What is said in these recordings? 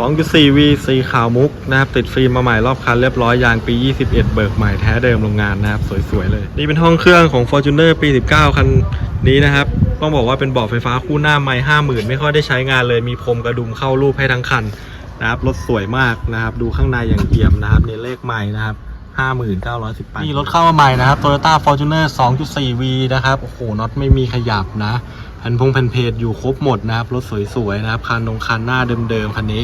2.4V สีขาวมุกนะครับ ติดฟิล์มมาใหม่รอบคันเรียบร้อยยางปี 21 เบิกใหม่แท้เดิมโรงงานนะครับ สวยๆเลย นี่เป็นห้องเครื่องของ Fortuner ปี 19 คันนี้นะครับ ต้องบอกว่าเป็นเบาะไฟฟ้าคู่หน้าไม่50,000 ไม่ค่อยได้ใช้งานเลยมีพรมกระดุมเข้ารูปให้ทั้งคันนะครับรถสวยมากนะครับ ดูข้างในอย่างเอี่ยมนะครับในเลขใหม่นะครับ5918นี่รถเข้ามาใหม่นะครับ Toyota Fortuner 2.4V นะครับ โอ้โหน็อตไม่มีขยับนะ แผ่นพงแผ่นเพจอยู่ครบหมดนะครับ รถสวยๆนะครับคันตรงคันหน้าเดิมๆคันนี้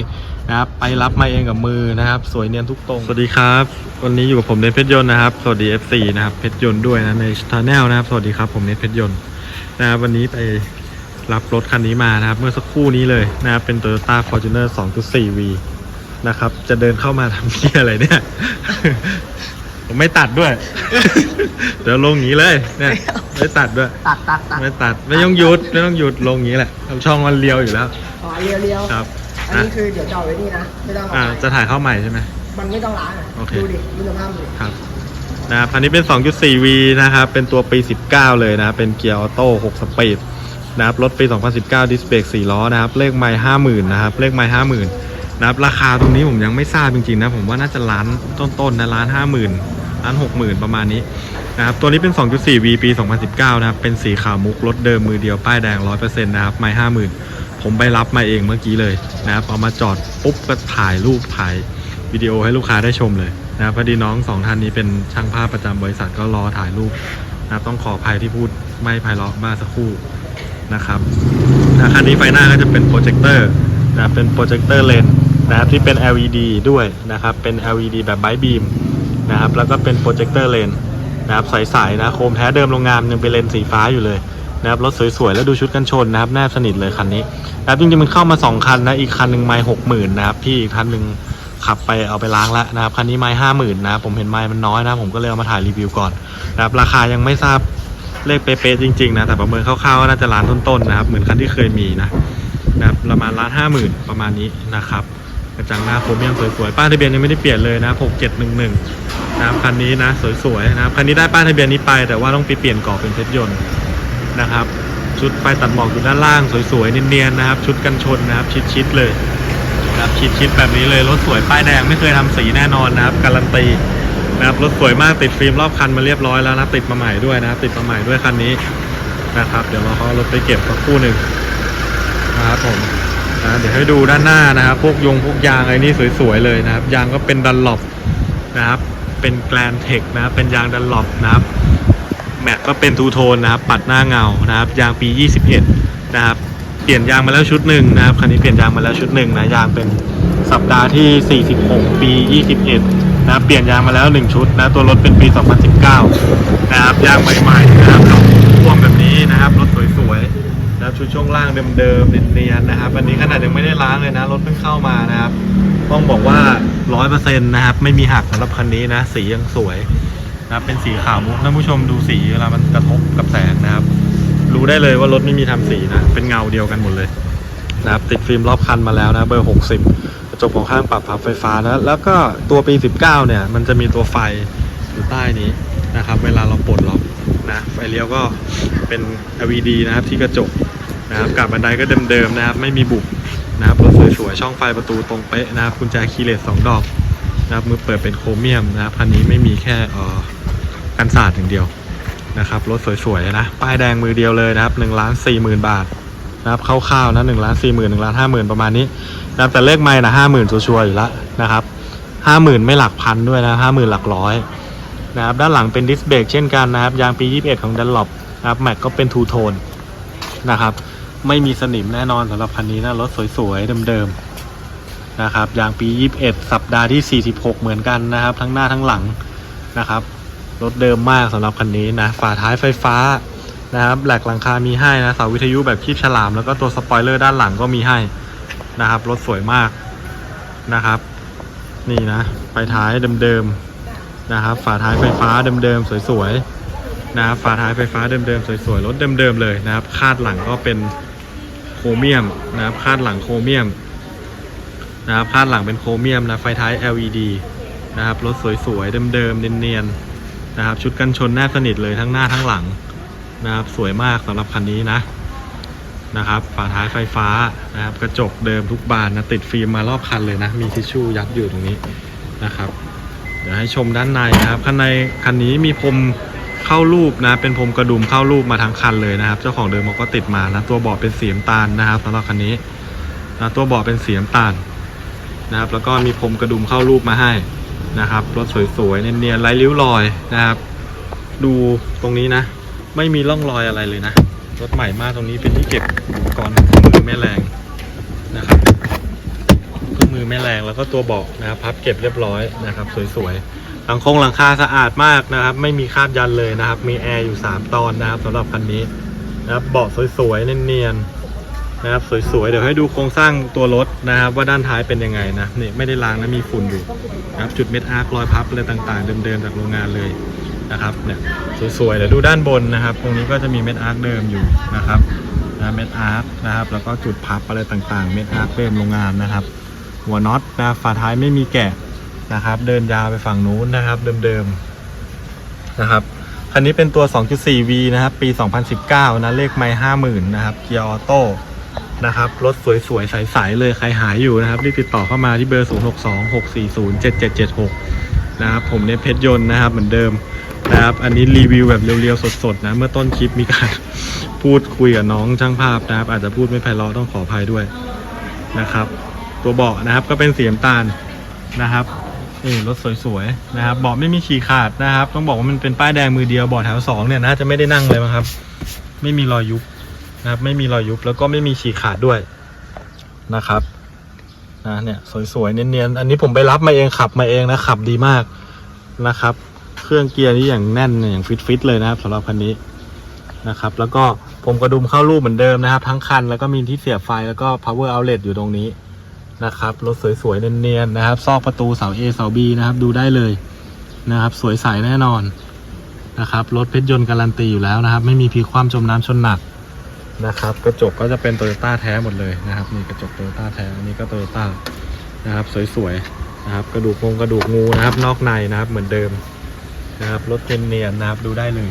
นะครับไปรับมาเองกับมือนะครับ สวยเนียนทุกตรง สวัสดีครับ วันนี้อยู่กับผมเนทเพชรยนต์นะครับ สวัสดี FC นะครับเพชรยนต์ด้วยนะในช n แนลนะครับ สวัสดีครับผมเนทเพชรยนต์นะครับวันนี้ไปรับรถคันนี้มานะครับ เมื่อสักครู่นี้เลยนะครับเป็น Toyota Fortuner 2.4V นะครับ จะเดินเข้ามาทำเพี้ยอะไรเนี่ย ผมไม่ตัดด้วย เดี๋ยวลงอย่างนี้เลยเนี่ยไม่ตัดด้วย ตัดตัดตัดไม่ตัดไม่ต้องหยุดไม่ต้องหยุดลงอย่างนี้แหละทำช่องมันเลียวอยู่แล้วอ๋อเรียวเรียวครับ อันนะนี้คือเดี๋ยวจะเอาไว้นี่นะไม่ต้องอ่าเอาไปจะถ่ายเข้าใหม่ใช่ไหมมันไม่ต้องล้างอะโอเคดูดิดูสภาพดิครับนะครับคันนี้เป็น 2.4V นะครับ เป็นตัวปี 19 เลยนะครับเป็นเกียร์ออโต้6สปีดนะครับ รถปี 2019 ดิสเบรก4ล้อนะครับ เลขไมล์50,000 นะครับ เลขไมล์50,000 นะครับ ราคาตรงนี้ผมยังไม่ทราบจริงๆนะ ผมว่าน่าจะล้านต้นๆนะล้าน50,000 ล้าน60,000ประมาณนี้นะครับตัวนี้เป็น 2.4V ปี 2019 นะครับ เป็นสีขาวมุกรถเดิมมือเดียวป้ายแดง 100%นะครับ ไมล์50,000ผมไปรับมาเองเมื่อกี้เลยนะครับ เอามาจอดปุ๊บก็ถ่ายรูปถ่ายวิดีโอให้ลูกค้าได้ชมเลยนะครับพอดีน้องสองท่านนี้เป็นช่างภาพประจำบริษัทก็รอถ่ายรูปนะครับต้องขออภัยที่พูดไม่ไพเราะมากสักครู่นะครับนะคันนี้ไฟหน้าก็จะเป็นโปรเจคเตอร์นะเป็นโปรเจคเตอร์เลนนะครับที่เป็น LED ด้วยนะครับ เป็น LED แบบไบบีม นะครับ แล้วก็เป็นโปรเจคเตอร์เลนนะครับใสๆนะโคมแท้เดิมโรงงานยังเป็นเลนสีฟ้าอยู่เลยนะครับรถสวยๆ แล้วดูชุดกันชนนะครับแนบสนิทเลยคันนี้นะครับจริงๆมันเข้ามา 2 คันนะอีกคันหนึ่งไม่หกหมื่นนะครับพี่อีกคันหนึ่งขับไปเอาไปล้างแล้วนะครับคันนี้ไม่ห้าหมื่นนะครับผมเห็นไม่มันน้อยนะผมก็เลยเอามาถ่ายรีวิวก่อนนะครับราคายังไม่ทราบเลขเป๊ะๆจริงๆนะแต่ประเมินคร่าวๆว่าน่าจะล้านต้นๆนะครับเหมือนคันที่เคยมีนะนะครับประมาณล้านห้าหมื่นประมาณนี้นะครับ กระจังหน้าโครเมียมสวยๆ ป้ายทะเบียนยังไม่ได้เปลี่ยนเลยนะหกเจ็ดหนึ่งหนึ่งนะครับคันนี้นะสวยๆนะครับคันนี้ได้ป้ายทะเบียนนี้ไป แต่ว่าต้องไปเปลี่ยนกรอบเป็นเพชรยนต์นะครับชุดไฟตัดหมอกอยู่ด้านล่างสวยๆเนียนๆนะครับ ชุดกันชนนะครับ ชิดๆเลยนะครับชิดๆแบบนี้เลยรถสวยป้ายแดงไม่เคยทำสีแน่นอนนะครับ การันตีนะครับรถสวยมากติดฟิล์มรอบคันมาเรียบร้อยแล้วนะติดมาใหม่ด้วยนะครับติดมาใหม่ด้วยคันนี้นะครับ เดี๋ยวเราเขาเอารถไปเก็บสักคู่หนึ่งนะครับผม นะเดี๋ยวให้ดูด้านหน้านะครับพวกยงพวกยางอะไรนี่สวยๆเลยนะครับ ยางก็เป็นดันหลบนะครับ เป็นแกลนเทคนะครับเป็นยางดันหลบนะครับ แม็กก็เป็นทูโทนนะครับ ปัดหน้าเงานะครับ ยางปี 21 นะครับเปลี่ยนยางมาแล้วชุดหนึ่งนะครับคันนี้เปลี่ยนยางมาแล้วชุดหนึ่งนะยางเป็นสัปดาห์ที่ 46 ปี 21 นะครับเปลี่ยนยางมาแล้ว 1 ชุดนะตัวรถเป็นปี 2019 นะครับยางใหม่ๆนะครับเราพ่วงแบบนี้นะครับ รถสวยๆ นะครับ ชุดช่วงล่างเดิมๆเนียนๆนะครับอันนี้ขนาดยังไม่ได้ล้างเลยนะรถเพิ่งเข้ามานะครับ ต้องบอกว่า100%นะครับ ไม่มีหักสำหรับคันนี้นะ สียังสวยนะเป็นสีขาวมุกท่านผู้ชมดูสีเวลามันกระทบกับแสงนะครับ รู้ได้เลยว่ารถไม่มีทำสีนะ เป็นเงาเดียวกันหมดเลยนะครับติดฟิล์มรอบคันมาแล้วนะเบอร์ 60 กระจกของข้างปรับพับไฟฟ้านะแล้วก็ตัวปี 19 เนี่ย มันจะมีตัวไฟอยู่ใต้นี้นะครับ เวลาเราปลดล็อกนะไฟเลี้ยวก็เป็น LED นะครับที่กระจก นะครับกับบันไดก็เดิมๆนะครับ ไม่มีบุบนะครับรถสวยๆช่องไฟประตูตรงเป๊ะนะครับกุญแจคีย์เลสสองดอกนะครับมือเปิดเป็นโครเมียมนะครับคันนี้ไม่มีแค่กันสาดอย่างเดียวนะครับรถสวยๆนะป้ายแดงมือเดียวเลยนะครับหนึ่งล้านสี่หมื่นบาทนะครับคร่าวๆนะหนึ่งล้านสี่หมื่นหนึ่งล้านห้าหมื่นประมาณนี้นะครับแต่เลขไม่นะห้าหมื่นชัวร์ๆอยู่แล้วนะครับห้าหมื่นไม่หลักพันด้วยนะห้าหมื่นหลักร้อยนะครับด้านหลังเป็นดิสเบรกเช่นกันนะครับยางปี 21 ของดันลบนะครับแม็กก็เป็นทูโทนนะครับ ไม่มีสนิมแน่นอนสำหรับคันนี้นะรถสวยๆเดิมๆนะครับยางปี 21 สัปดาห์ที่ 46 เหมือนกันนะครับ ทั้งหน้าทั้งหลังนะครับรถเดิมมากสำหรับคันนี้นะฝาท้ายไฟฟ้านะครับแหลกหลังคามีให้นะเสาวิทยุแบบคีบฉลาม แล้วก็ตัวสปอยเลอร์ด้านหลังก็มีให้นะครับรถสวยมากนะครับ นี่นะไฟท้ายเดิมๆนะครับฝาท้ายไฟฟ้าเดิมๆสวยๆนะครับฝาท้ายไฟฟ้าเดิมๆสวยๆรถเดิมๆเลยนะครับ คาดหลังก็เป็น รเมียมนะครับคาดหลังโครเมียมนะครับคาดหลังเป็นโครเมียมนะไฟท้าย LED นะครับรถสวยๆเดิมๆเนียนๆนะครับ ชุดกันชนแนบสนิทเลยทั้งหน้าทั้งหลังนะครับ สวยมากสำหรับคันนี้นะนะครับ ฝาท้ายไฟฟ้านะครับ กระจกเดิมทุกบานนะติดฟิล์มมารอบคันเลยนะ มีทิชชู่ยัดอยู่ตรงนี้นะครับ เดี๋ยวให้ชมด้านในนะครับ ข้างในคันนี้มีพรม เข้ารูปนะ เป็นพรมกระดุมเข้ารูปมาทั้งคันเลยนะครับ เจ้าของเดิมเขาก็ติดมานะ ตัวเบาะเป็นสีน้ำตาลนะครับสำหรับคันนี้นะตัวเบาะเป็นสีน้ำตาลนะครับ แล้วก็มีพรมกระดุมเข้ารูปมาให้นะครับ รถสวยๆเนียนๆไร้ริ้วรอยนะครับ ดูตรงนี้นะ ไม่มีร่องรอยอะไรเลยนะ รถใหม่มากตรงนี้เป็นที่เก็บอุปกรณ์มือแม่แรงนะครับเครื่องมือแม่แรงแล้วก็ตัวเบาะนะครับ พับเก็บเรียบร้อยนะครับ สวยๆ หลังคงหลังคาสะอาดมากนะครับ ไม่มีคราบยันเลยนะครับ มีแอร์อยู่ 3 ตอนนะครับสำหรับคันนี้นะครับเบาะสวยๆเนียนๆนะครับสวยๆเดี๋ยวให้ดูโครงสร้างตัวรถนะครับ ว่าด้านท้ายเป็นยังไงนะนี่ไม่ได้ล้างนะมีฝุ่นอยู่นะครับจุดเม็ดอาร์ครอยพับอะไรต่างๆ เดิมๆจากโรงงานเลยนะครับเนี่ยสวยๆเดี๋ยวดูด้านบนนะครับ ตรงนี้ก็จะมีเม็ดอาร์คเดิมอยู่นะครับนะเม็ดอาร์คนะครับแล้วก็จุดพับอะไรต่างๆ เม็ดอาร์คเดิมโรงงานนะครับ หัวน็อตนะฝาท้ายไม่มีแกะ นะครับ เดินยาวไปฝั่งนู้นนะครับเดิมๆนะครับคันนี้เป็นตัว 2.4V นะครับ ปี 2019 นะ เลขไม่50,000 นะครับ เกียร์ออโต้นะครับ รถสวยๆ ใสๆ เลย ใครหายอยู่นะครับ รีบติดต่อเข้ามาที่เบอร์ 0626407776 นะครับ ผมเนยเพชรยนต์นะครับ เหมือนเดิมนะครับ อันนี้รีวิวแบบเรียวๆ สดๆ นะ เมื่อต้นคลิปมีการพูดคุยกับน้องช่างภาพนะครับ อาจจะพูดไม่ไพเราะต้องขออภัยด้วยนะครับ ตัวเบาะนะครับ ก็เป็นสีน้ำตาลนะครับ นี่รถสวยๆนะครับเบาะไม่มีฉีกขาดนะครับ ต้องบอกว่ามันเป็นป้ายแดงมือเดียวเบาะแถวสองเนี่ยน่าจะไม่ได้นั่งเลยมั้งครับ ไม่มีรอยยุบนะครับ ไม่มีรอยยุบแล้วก็ไม่มีฉีกขาดด้วยนะครับนะเนี่ยสวยๆเนียนๆอันนี้ผมไปรับมาเองขับมาเองนะขับดีมากนะครับ เครื่องเกียร์นี่อย่างแน่นอย่างฟิตๆเลยนะครับสำหรับคันนี้นะครับ แล้วก็ผมกระดุมเข้ารูปเหมือนเดิมนะครับ ทั้งคันแล้วก็มีที่เสียบไฟแล้วก็ power outlet อยู่ตรงนี้ นะครับรถสวยๆเนียนๆนะครับ ซอกประตูเสา A เสา B นะครับดูได้เลยนะครับ สวยใสแน่นอนนะครับรถเพชรยนต์การันตีอยู่แล้วนะครับ ไม่มีพลิกคว่ำจมน้ำชนหนักนะครับ กระจกก็จะเป็นโตโยต้าแท้หมดเลยนะครับนี่กระจกโตโยต้าแท้อันนี้ก็โตโยต้านะครับสวยๆนะครับ กระดูกงกระดูกงูนะครับ นอกในนะครับเหมือนเดิมนะครับรถเนียนๆนะครับดูได้เลย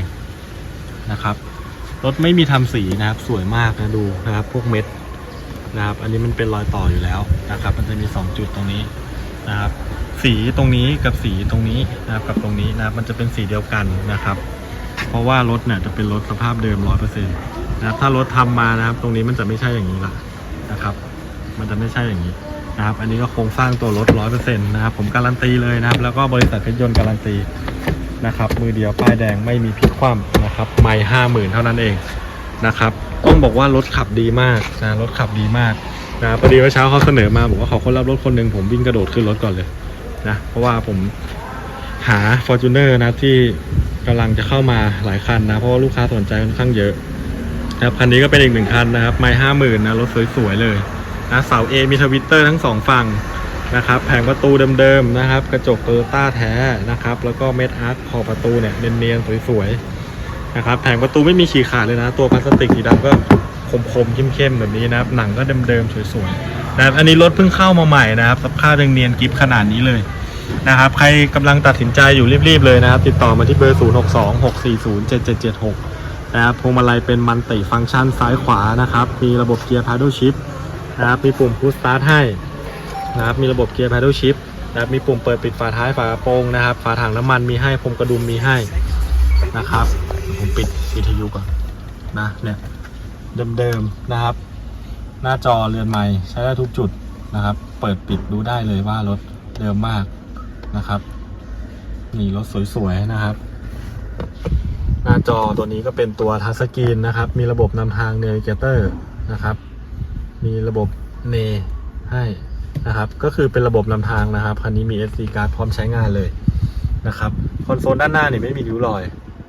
นะครับรถไม่มีทำสีนะครับ สวยมากนะดูนะครับ พวกเม็ด นะครับ อันนี้มันเป็นรอยต่ออยู่แล้วนะครับ มันจะมี 2 จุดตรงนี้นะครับ สีตรงนี้กับสีตรงนี้นะครับกับตรงนี้นะครับ มันจะเป็นสีเดียวกันนะครับ เพราะว่ารถเนี่ยจะเป็นรถสภาพเดิมร้อยเปอร์เซ็นต์นะครับถ้ารถทำมานะครับ ตรงนี้มันจะไม่ใช่อย่างนี้ละนะครับ มันจะไม่ใช่อย่างนี้นะครับ อันนี้ก็โครงสร้างตัวรถร้อยเปอร์เซ็นต์นะครับ ผมการันตีเลยนะครับ แล้วก็บริษัทเพชรยนต์การันตีนะครับ มือเดียวป้ายแดงไม่มีพลิกคว่ำนะครับ ไม่ห้าหมื่นเท่านั้นเอง นะครับ ต้องบอกว่ารถขับดีมากนะรถขับดีมากนะพอดีว่าเช้าเขาเสนอมาบอกว่าขอคนรับรถคนหนึ่งผมวิ่งกระโดดขึ้นรถก่อนเลยนะเพราะว่าผมหา f o r t u n e r นะที่กำลังจะเข้ามาหลายคันนะ เพราะว่าลูกค้าสนใจค่อนข้างเยอะนะครับคันนี้ก็เป็นอีกหนึ่งคันนะครับไม่ห้าหมื่นนะรถสวยๆเลยนะเสา A มีทวิตเตอร์ทั้งสองฝั่งนะครับแผงประตูเดิมๆนะครับ กระจกโตโยต้าแท้นะครับ แล้วก็เม็ดอาร์ตขอบประตูเนี่ยเนียนๆสวยๆ นะครับแผงประตูไม่มีฉีกขาดเลยนะ ตัวพลาสติกสีดำก็คมๆเข้มๆแบบนี้นะครับ หนังก็เดิมๆสวยๆนะครับอันนี้รถเพิ่งเข้ามาใหม่นะครับสภาพยังเนียนกิฟขนาดนี้เลยนะครับ ใครกำลังตัดสินใจอยู่รีบๆเลยนะครับ ติดต่อมาที่เบอร์ 0 6 2 6 4 0 7 7 7 6 นะครับพวงมาลัยเป็นมันติฟังก์ชันซ้ายขวานะครับ มีระบบเกียร์ paddle shift นะครับ มีปุ่ม push start ให้นะครับ มีระบบเกียร์ paddle shift นะครับ มีปุ่มเปิดปิดฝาท้ายฝากระโปรงนะครับ ฝาถังน้ำมันมีให้พรมกระดุมมีให้นะครับ ผมปิดวิทยุก่อนนะเนี่ยเดิมๆนะครับ หน้าจอเรือนใหม่ใช้ได้ทุกจุดนะครับ เปิดปิดดูได้เลยว่ารถเดิมมากนะครับนี่รถสวยๆนะครับ หน้าจอตัวนี้ก็เป็นตัวทัชสกรีนนะครับ มีระบบนำทางเนวิเกเตอร์นะครับ มีระบบเนให้นะครับ ก็คือเป็นระบบนำทางนะครับคันนี้มี SD card พร้อมใช้งานเลยนะครับ คอนโซลด้านหน้านี่ไม่มีริ้วรอย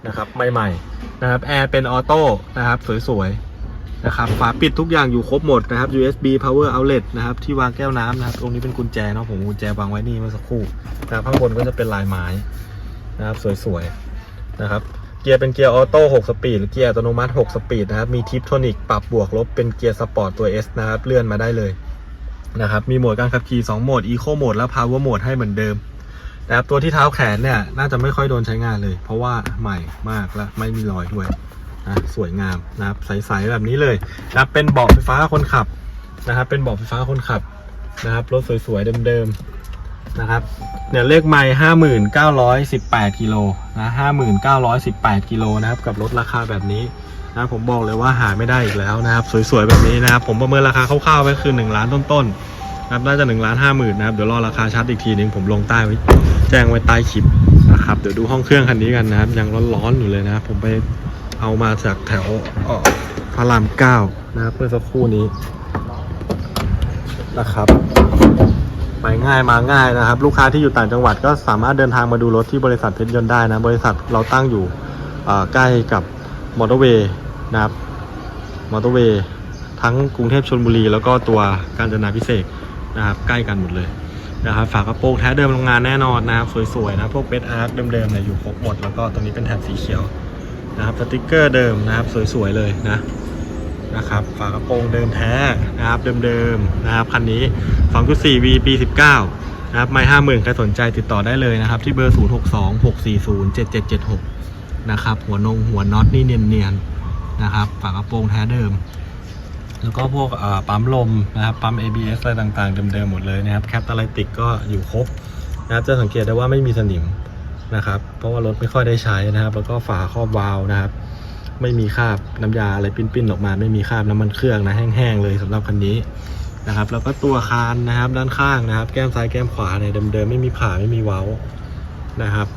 นะครับใหม่ๆนะครับแอร์เป็นออโต้นะครับสวยๆนะครับฝาปิดทุกอย่างอยู่ครบหมดนะครับ USB power outlet นะครับที่วางแก้วน้ำนะครับตรงนี้เป็นกุญแจเนาะผมกุญแจวางไว้นี่เมื่อสักครู่นะครับข้างบนก็จะเป็นลายไม้นะครับสวยๆนะครับเกียร์เป็นเกียร์ออโต้6สปีดหรือเกียร์อัตโนมัติ 6 สปีดนะครับมีทิปโทนิกปรับบวกลบเป็นเกียร์สปอร์ตตัว S นะครับเลื่อนมาได้เลยนะครับมีโหมดการขับขี่2โหมด Eco โหมดและ Power โหมดให้เหมือนเดิม นะครับตัวที่เท้าแขนเนี่ยน่าจะไม่ค่อยโดนใช้งานเลย เพราะว่าใหม่มากและไม่มีรอยด้วยนะสวยงามนะครับใสๆแบบนี้เลยนะเป็นเบาะไฟฟ้าคนขับนะครับเป็นเบาะไฟฟ้าคนขับนะครับรถสวยๆเดิมๆนะครับเนี่ยเลขไมล์ห้าหมื่นเก้าร้อยสิบแปดกิโลนะห้าหมื่นเก้าร้อยสิบแปดกิโลนะครับกับรถราคาแบบนี้นะผมบอกเลยว่าหาไม่ได้อีกแล้วนะครับ สวยๆแบบนี้นะครับ ผมประเมินราคาคร่าวๆไว้คือหนึ่งล้านต้นๆนะครับน่าจะหนึ่งล้านห้าหมื่นนะครับเดี๋ยวรอราคาชัดอีกทีนึงผมลงใต้ไว้ แจ้งไว้ใต้คลิปนะครับเดี๋ยวดูห้องเครื่องคันนี้กันนะครับ ยังร้อนๆอยู่เลยนะครับผมไปเอามาจากแถวพระรามเก้านะครับเมื่อสักครู่นี้นะครับไปง่ายมาง่ายนะครับ ลูกค้าที่อยู่ต่างจังหวัดก็สามารถเดินทางมาดูรถที่บริษัทเพชรยนต์ได้นะ บริษัทเราตั้งอยู่ใกล้กับมอเตอร์เวย์นะครับมอเตอร์เวย์ทั้งกรุงเทพชลบุรี แล้วก็ตัวกาญจนาพิเศษนะครับ ใกล้กันหมดเลย นะครับฝากระโปรงแท้เดิมโรงงานแน่นอนนะครับสวยๆนะพวกเบสอาร์คเดิมๆเนี่ยอยู่ครบหมดแล้วก็ตรงนี้เป็นแถบสีเขียวนะครับสติกเกอร์เดิมนะครับสวยๆเลยนะนะครับฝากระโปรงเดิมแท้นะครับเดิมๆนะครับคันนี้ 2.4V ปี 19นะครับไม่ห้าหมื่นใครสนใจติดต่อได้เลยนะครับ ที่เบอร์ 0626407776 นะครับหัวนงหัวน็อตนี่เนียนๆนะครับฝากระโปรงแท้เดิม แล้วก็พวกปั๊มลมนะครับปั๊ม ABS อะไรต่างๆ เดิมๆหมดเลยนะครับแคปตาไลติกก็อยู่ครบนะครับจะสังเกตได้ว่าไม่มีสนิมนะครับ เพราะว่ารถไม่ค่อยได้ใช้นะครับ แล้วก็ฝาครอบวาล์วนะครับ ไม่มีคราบน้ำยาอะไรปิ้นๆออกมา ไม่มีคราบน้ำมันเครื่องนะแห้งๆเลยสำหรับคันนี้นะครับ แล้วก็ตัวคานนะครับด้านข้างนะครับ แก้มซ้ายแก้มขวาเนี่ยเดิมๆไม่มีผ่าไม่มีเว้านะครับ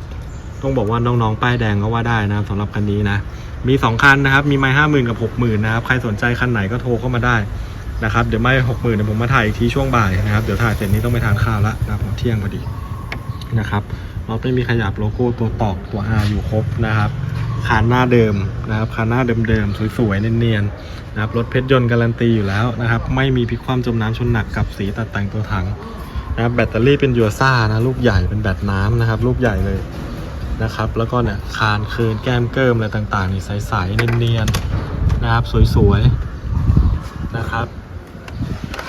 ต้องบอกว่าน้องๆป้ายแดงก็ว่าได้นะครับสำหรับคันนี้นะ มี 2 คันนะครับ มีไม้ห้าหมื่นกับหกหมื่นนะครับ ใครสนใจคันไหนก็โทรเข้ามาได้นะครับ เดี๋ยวไม่หกหมื่นเดี๋ยวผมมาถ่ายอีกทีช่วงบ่ายนะครับ เดี๋ยวถ่ายเสร็จนี้ต้องไปทานข้าวละนะครับเที่ยงพอดีนะครับเราไม่มีขยับโลโก้ตัวตอกตัว R อยู่ครบนะครับคานหน้าเดิมนะครับคานหน้าเดิมๆสวยๆเนียนๆนะครับรถเพชรยนต์การันตีอยู่แล้วนะครับ ไม่มีพลิกคว่ำจมน้ำชนหนักกับสีตัดแต่งตัวถังนะครับแบตเตอรี่เป็นยูซ่านะลูกใหญ่เป็นแบตน้ำนะครับ ลูกใหญ่เลย นะครับ แล้วก็เนี่ยคานคืนแก้มเกิมอะไรต่างๆนี่ใสๆเนียนๆนะครับสวยๆนะครับ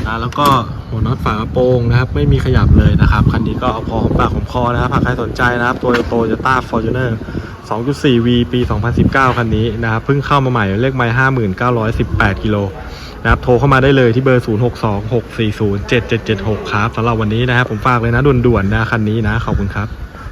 นะแล้วก็หัวน็อตฝากระโปรงนะครับ ไม่มีขยับเลยนะครับ คันนี้ก็เอาพอของปากของคอนะครับหากใครสนใจนะครับตัวโตโยต้าฟอร์จูเนอร์ 2.4V ปี 2019 คันนี้นะครับเพิ่งเข้ามาใหม่เลขไมล์5918 กิโลนะครับโทรเข้ามาได้เลยที่เบอร์ 0626407776 ครับสำหรับวันนี้นะครับผมฝากเลยนะด่วนๆนะคันนี้นะ ขอบคุณครับ